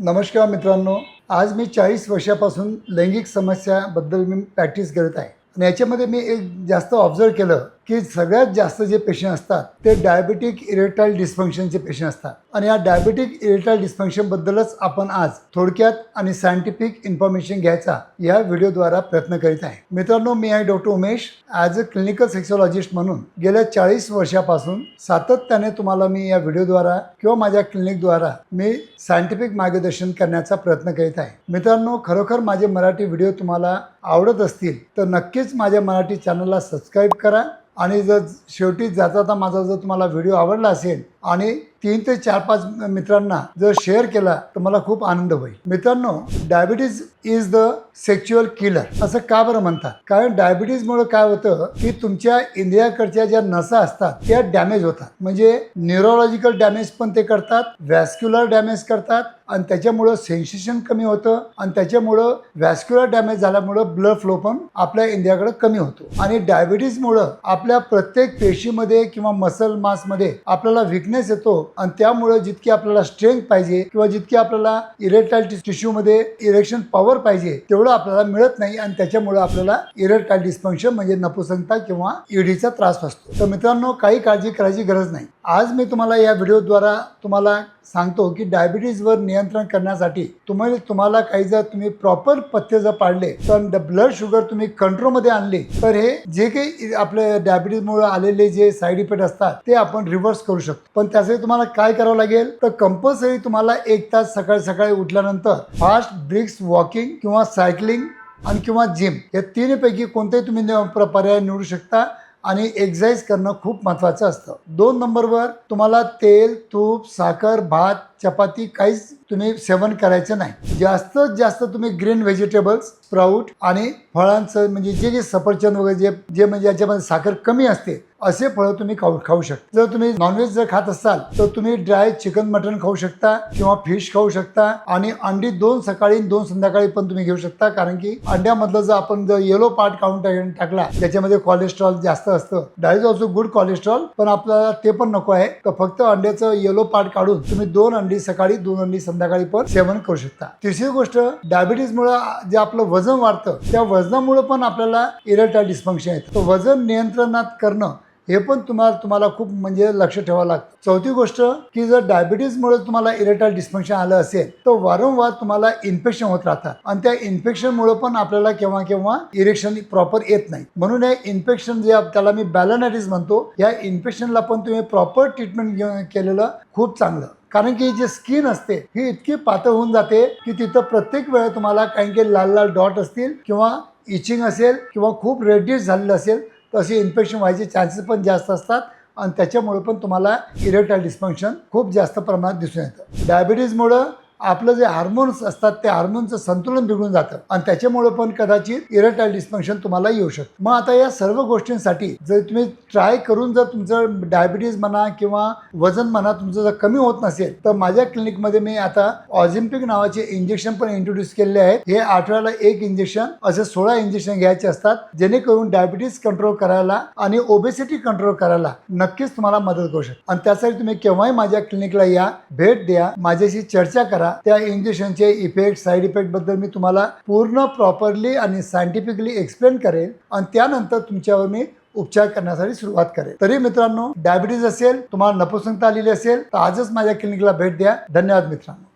नमस्कार मित्रांनो आज मी चाळीस वर्षापासून लैंगिक समस्याबद्दल मी प्रॅक्टिस करत आहे. आणि याच्यामध्ये मी एक जास्त ऑब्झर्व केलं. की सगळ्यात जास्त जे पेशंट असतात ते डायबेटिक इरेक्टाईल डिस्फंक्शनचे पेशंट असतात. आणि या डायबेटिक इरेक्टाईल डिस्फंक्शनबद्दलच आपण आज थोडक्यात आणि सायंटिफिक इन्फॉर्मेशन घ्यायचा या व्हिडिओद्वारा प्रयत्न करीत आहे. मित्रांनो मी आहे doctor Umesh. As a clinical sexologist म्हणून गेल्या चाळीस वर्षापासून सातत्याने तुम्हाला मी या व्हिडिओद्वारा किंवा माझ्या क्लिनिकद्वारा मी सायंटिफिक मार्गदर्शन करण्याचा प्रयत्न करीत आहे. मित्रांनो खरोखर माझे मराठी व्हिडिओ तुम्हाला आवडत असतील तर नक्कीच माझ्या मराठी चॅनलला सबस्क्राईब करा आणि जर शेवटी जाता जाता माझा जर तुम्हाला व्हिडिओ आवडला असेल आणि तीन ते चार पाच मित्रांना जर शेअर केला तर मला खूप आनंद होईल. मित्रांनो diabetes is the sexual killer असं का बरं म्हणतात? कारण डायबिटीजमुळे काय होतं की तुमच्या इंद्रियाकडच्या ज्या नसा असतात त्या डॅमेज होतात. म्हणजे न्यूरोलॉजिकल डॅमेज पण ते करतात व्हॅस्क्युलर डॅमेज करतात आणि त्याच्यामुळं सेन्सेशन कमी होतं आणि त्याच्यामुळं व्हॅस्क्युलर डॅमेज झाल्यामुळं ब्लड फ्लो पण आपल्या इंडियाकडे कमी होतो. आणि डायबिटीजमुळं आपल्या प्रत्येक पेशीमध्ये किंवा मसल मासमध्ये आपल्याला विकनेस येतो आणि त्यामुळे जितकी आपल्याला स्ट्रेंथ पाहिजे किंवा जितकी आपल्याला इरेक्टाईल टिश्यूमध्ये इरेक्शन पॉवर पाहिजे तेवढं आपल्याला मिळत नाही आणि त्याच्यामुळं आपल्याला इरेक्टाईल डिस्फंक्शन म्हणजे नपुसंगता किंवा ईडीचा त्रास असतो. तर मित्रांनो काही काळजी करायची गरज नाही. आज मी तुम्हाला या व्हिडिओद्वारा तुम्हाला सांगतो की डायबिटीजवर नियंत्रण करण्यासाठी तुम्हाला तुम्हाला काही जर तुम्ही प्रॉपर पथ्य जर पाळले तर ब्लड शुगर तुम्ही कंट्रोलमध्ये आणले तर हे जे काही आपल्या डायबिटीजमुळे आलेले जे साईड इफेक्ट असतात ते आपण रिव्हर्स करू शकतो. पण त्यासाठी तुम्हाला काय करावं लागेल? तर कंपल्सरी तुम्हाला एक तास सकाळी सकाळी उठल्यानंतर फास्ट ब्रिक्स वॉकिंग किंवा सायकलिंग आणि किंवा जिम या तिन्हीपैकी कोणतेही तुम्ही नि- प्र- पर्याय निवडू शकता. आणि एक्झरसाइज करणं खूप महत्त्वाचं असतं. दोन नंबरवर तुम्हाला तेल तूप साखर भात चपाती काहीच तुम्ही सेवन करायचं नाही. जास्तीत जास्त तुम्ही ग्रीन व्हेजिटेबल्स स्प्राऊट आणि फळांचं म्हणजे जे जे सफरचंद वगैरे जे जे म्हणजे याच्यामध्ये साखर कमी असते असे फळं तुम्ही खाऊ खाऊ शकता. जर तुम्ही नॉनव्हेज जर खात असाल तर तुम्ही ड्राय चिकन मटन खाऊ शकता किंवा फिश खाऊ शकता आणि अंडी दोन सकाळी दोन संध्याकाळी पण तुम्ही घेऊ शकता. कारण की अंड्यामधलं जर आपण जर येलो पार्ट काढून टाकला त्याच्यामध्ये कोलेस्ट्रॉल जास्त असतं. डायज ऑल्सो गुड कोलेस्ट्रॉल पण आपल्याला ते पण नको आहे. तर फक्त अंड्याचं येलो पार्ट काढून तुम्ही दोन अंडी सकाळी दोन अंडी संध्याकाळी पण सेवन करू शकता. तिसरी गोष्ट डायबिटीजमुळे जे आपलं वजन वाढतं त्या वजनामुळे पण आपल्याला इरेटा डिस्फंक्शन येतं. तर वजन नियंत्रणात करणं हे पण तुम्हाला तुम्हाला खूप म्हणजे लक्ष ठेवावं लागतं. चौथी गोष्ट की जर डायबिटीजमुळे तुम्हाला इरेटाईल डिस्फंक्शन आलं असेल तर वारंवार तुम्हाला इन्फेक्शन होत राहतात. आणि त्या इन्फेक्शनमुळे पण आपल्याला केव्हा केव्हा इरेक्शन प्रॉपर येत नाही. म्हणून हे इन्फेक्शन जे त्याला मी बॅलनायटिस म्हणतो या इन्फेक्शनला पण तुम्ही प्रॉपर ट्रीटमेंट केलेलं खूप चांगलं. कारण की जी स्किन असते ही इतकी पातळ होऊन जाते की तिथं प्रत्येक वेळा तुम्हाला काही काही लाल लाल डॉट असतील किंवा इचिंग असेल किंवा खूप रेडिश झालेलं असेल तसे इन्फेक्शन व्हायचे चान्सेस पण जास्त असतात आणि त्याच्यामुळे पण तुम्हाला इरेक्टाईल डिस्फंक्शन खूप जास्त प्रमाणात दिसून येतं. डायबिटीजमुळं आपलं जे हार्मोन्स असतात त्या हार्मोनचं संतुलन बिघडून जातं. आणि त्याच्यामुळे पण कदाचित इरेटाईल डिस्फंक्शन तुम्हाला येऊ शकतं. मग आता या सर्व गोष्टींसाठी जर तुम्ही ट्राय करून जर तुमचं डायबिटीज म्हणा किंवा वजन म्हणा तुमचं जर कमी होत नसेल तर माझ्या क्लिनिकमध्ये मी आता ऑझिम्पिक नावाचे इंजेक्शन पण इंट्रोड्यूस केलेले आहेत. हे आठवड्याला एक इंजेक्शन असे सोळा इंजेक्शन घ्यायचे असतात जेणेकरून डायबिटीज कंट्रोल करायला आणि ओबेसिटी कंट्रोल करायला नक्कीच तुम्हाला मदत करू शकते. आणि त्यासाठी तुम्ही केव्हाही माझ्या क्लिनिकला या भेट द्या माझ्याशी चर्चा करा. त्या इंजेक्शनचे इफेक्ट साईड इफेक्टबद्दल मी तुम्हाला पूर्ण प्रॉपरली आणि सायंटिफिकली एक्सप्लेन करेल आणि त्यानंतर तुमच्यावर मी उपचार करण्यासाठी सुरुवात करेल. तरी मित्रांनो डायबिटीज असेल तुम्हाला नपुसंगता आलेली असेल तर आजच माझ्या क्लिनिकला भेट द्या. धन्यवाद मित्रांनो.